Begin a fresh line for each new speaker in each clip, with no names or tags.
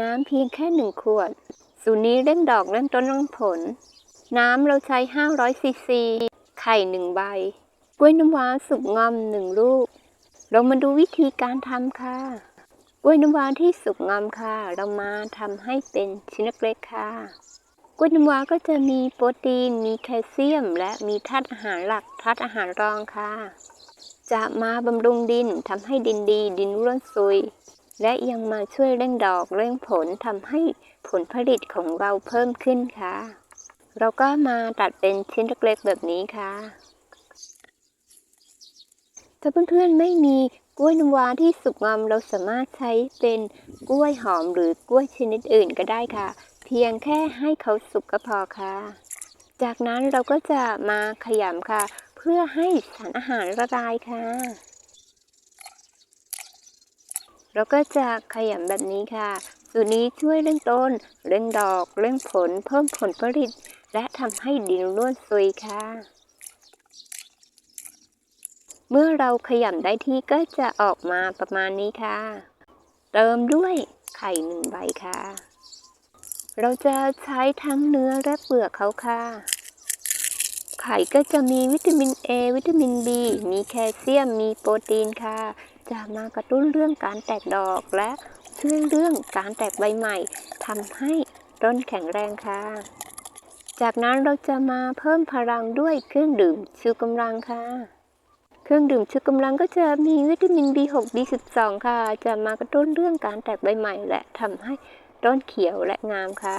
น้ำเพียงแค่หนึ่งขวด สูตรนี้เร่งดอกเร่งต้นเร่งผล น้ำเราใช้ 500ซีซี ไข่หนึ่งใบ กล้วยน้ำว้าสุกงอมหนึ่งลูก เรามาดูวิธีการทำค่ะ กล้วยน้ำว้าที่สุกงอมค่ะ เรามาทำให้เป็นชิ้นเล็กๆค่ะกล้วยน้ำว้าก็จะมีโปรตีน มีแคลเซียม และมีธาตุอาหารหลักธาตุอาหารรองค่ะ จะมาบำรุงดินทำให้ดินดี ดินร่วนซุย และยังมาช่วยเร่งดอกเร่งผลทำให้ผลผลิตของเราเพิ่มขึ้นค่ะ เราก็มาตัดเป็นชิ้นเล็กๆแบบนี้ค่ะ ถ้าเพื่อนๆไม่มีกล้วยน้ำว้าที่สุกงอมเราสามารถใช้เป็นกล้วยหอมหรือกล้วยชนิดอื่นก็ได้ค่ะ เพียงแค่ให้เขาสุกก็พอค่ะ จากนั้นเราก็จะมาขยำค่ะ เพื่อให้สารอาหารละลายค่ะ เราก็จะขยำแบบนี้ค่ะ สูตรนี้ช่วยเร่งต้นเร่งดอกเร่งผลเพิ่มผลผลิต และทำให้ดินร่วนซุยค่ะ เมื่อเราขยำได้ที่ก็จะออกมาประมาณนี้ค่ะ เติมด้วยไข่หนึ่งใบค่ะ เราจะใช้ทั้งเนื้อและเปลือกเขาค่ะไข่ก็จะมีวิตามิน A วิตามิน B มีแคลเซียม มีโปรตีนค่ะ จะมากระตุ้นเรื่องการแตกดอกและช่วยเรื่องการแตกใบใหม่ทำให้ต้นแข็งแรงค่ะ จากนั้นเราจะมาเพิ่มพลังด้วยเครื่องดื่มชูกำลังค่ะ เครื่องดื่มชูกำลังก็จะมีวิตามิน B6 B12 ค่ะ จะมากระตุ้นเรื่องการแตกใบใหม่ และทำให้ต้นเขียวและงามค่ะ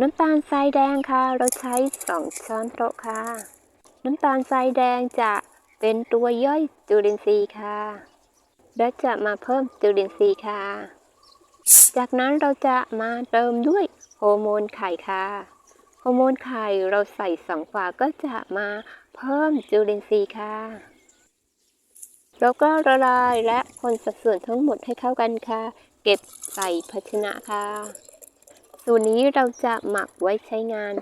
น้ำตาลทรายแดงค่ะ เราใช้ 2 ช้อนโต๊ะค่ะ น้ำตาลทรายแดงจะเป็นตัวย่อยจุลินทรีย์ค่ะ และจะมาเพิ่มจุลินทรีย์ค่ะ จากนั้นเราจะมาเติมด้วยโฮอร์โมนไข่ค่ะฮอร์โมนไข่เราใส่สองฝาก็จะมาเพิ่มจุลินทรีย์ค่ะ แล้วก็ละลายและคนสัดส่วนทั้งหมดให้เข้ากันค่ะ เก็บใส่ภาชนะค่ะสูตรนี้เราจะหมักไว้ใช้งาน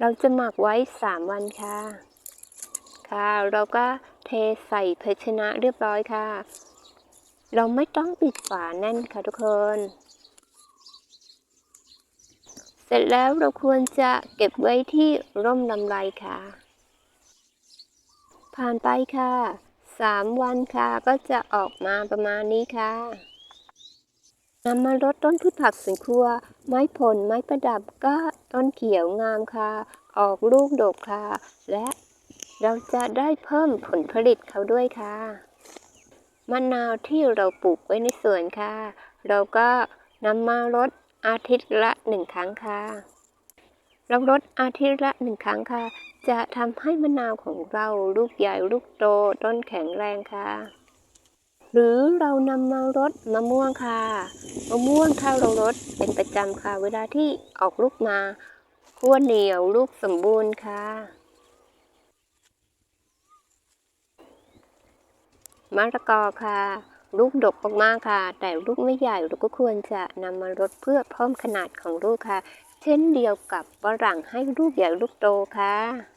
เราจะหมักไว้ 3 วันค่ะ ค่ะ เราก็เทใส่ภาชนะเรียบร้อยค่ะ เราไม่ต้องปิดฝาแน่นค่ะทุกคน เสร็จแล้วเราควรจะเก็บไว้ที่ร่มลำไรค่ะ ผ่านไปค่ะสามวันค่ะก็จะออกมาประมาณนี้ค่ะนำมาลดต้นพืชผักสวนครัว ไม้ผล ไม้ประดับก็ต้นเขียวงามค่ะ ออกลูกดกค่ะ และเราจะได้เพิ่มผลผลิตเขาด้วยค่ะ มะนาวที่เราปลูกไว้ในสวนค่ะ เราก็นำมารดอาทิตย์ละหนึ่งครั้งค่ะเรารดอาทิตย์ละหนึ่งครั้งค่ะ จะทำให้มะนาวของเราลูกใหญ่ลูกโตต้นแข็งแรงค่ะ หรือเรานำมารดมะม่วงค่ะมะม่วงถ้าเรารดเป็นประจำค่ะ เวลาที่ออกลูกมาขั้วเหนียวลูกสมบูรณ์ค่ะ มะละกอค่ะ ลูกดกมากๆค่ะ แต่ลูกไม่ใหญ่เราก็ควรจะนำมาลดเพื่อเพิ่มขนาดของลูกค่ะ เช่นเดียวกับฝรั่งให้ลูกใหญ่ลูกโตค่ะ